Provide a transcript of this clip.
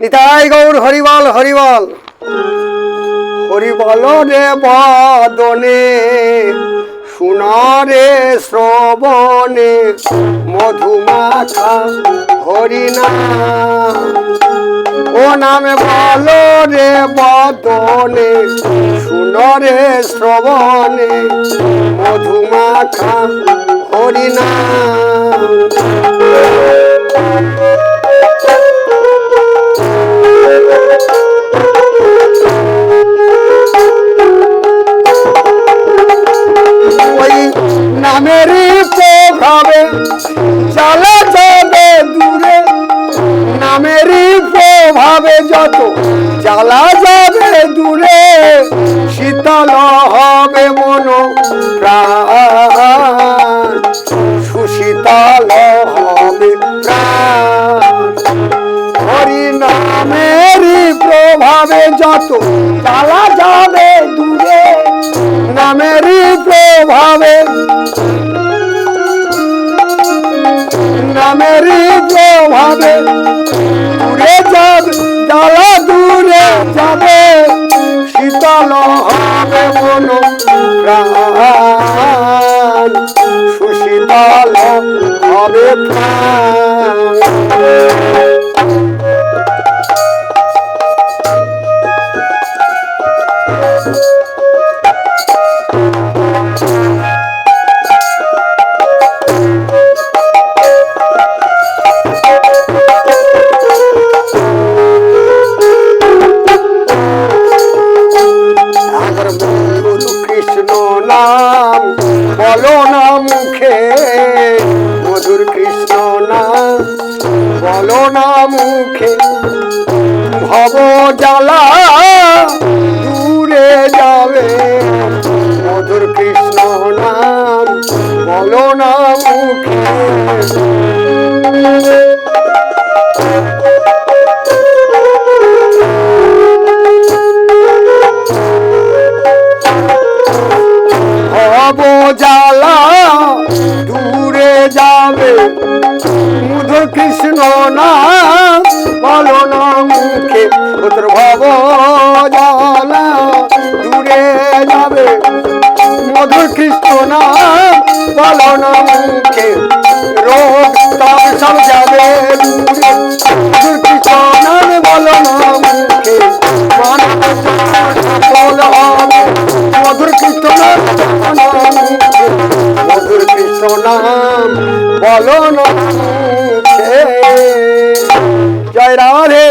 নিতাই গৌর হরিবল হরিবল। হরিবল রে বদনে শুনরে শ্রবণে, মধুমাখা হরিনা। ও নামে বলো রে বদনে শুনরে শ্রবণে, মধুমাখা হরিনা। ওই নামেরই প্রভাবে চালা যাবে দূরে। নামেরই প্রভাবে যত চালা যাবে দূরে, শীতল হবে মন প্রাণ সুশীতল হবে হরি নামেরই প্রভাবে যত চালা যাবে দূরে, নামেরই প্রভাবে নামেরই প্রভাবে দূরে যাবে, জ্বালা দূরে যাবে। শীতল হবে মন, প্রাণ। সুশীতল হবে প্রাণ। বলো না মুখে, মধুর কৃষ্ণ না, বলো না মুখে। ভব জ্বালা দূরে যাবে, মধুর কৃষ্ণ নাম বলো না মুখে। জ্বালা দূরে যাবে। মধু কৃষ্ণ না, বলো না মুখে, পুত্র ভব জ্বালা দূরে যাবে। মধুর কৃষ্ণ না, বলো না মুখে বলো না। মুখে জয় রাধে